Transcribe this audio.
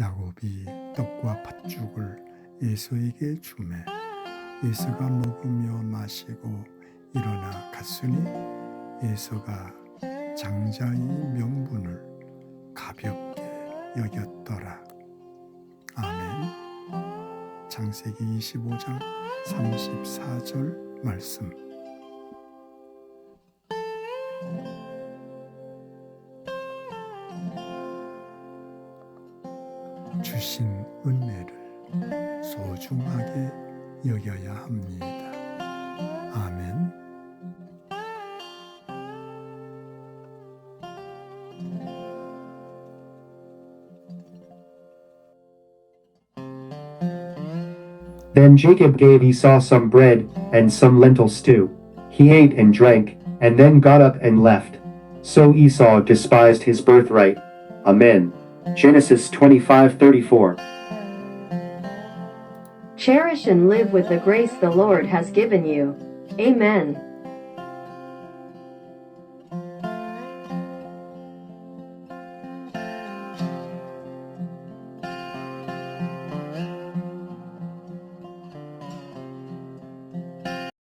야곱이 떡과 팥죽을 에서에게 주매 에서가 먹으며 마시고 일어나 갔으니 에서가 장자의 명분을 가볍게 여겼더라. 아멘. 창세기 25장 34절 말씀. 주신 은혜를 소중하게 여겨야 합니다. 아멘. Then Jacob gave Esau some bread and some lentil stew. He ate and drank, and then got up and left. So Esau despised his birthright. Amen. Genesis 25:34. Cherish and live with the grace the Lord has given you. Amen.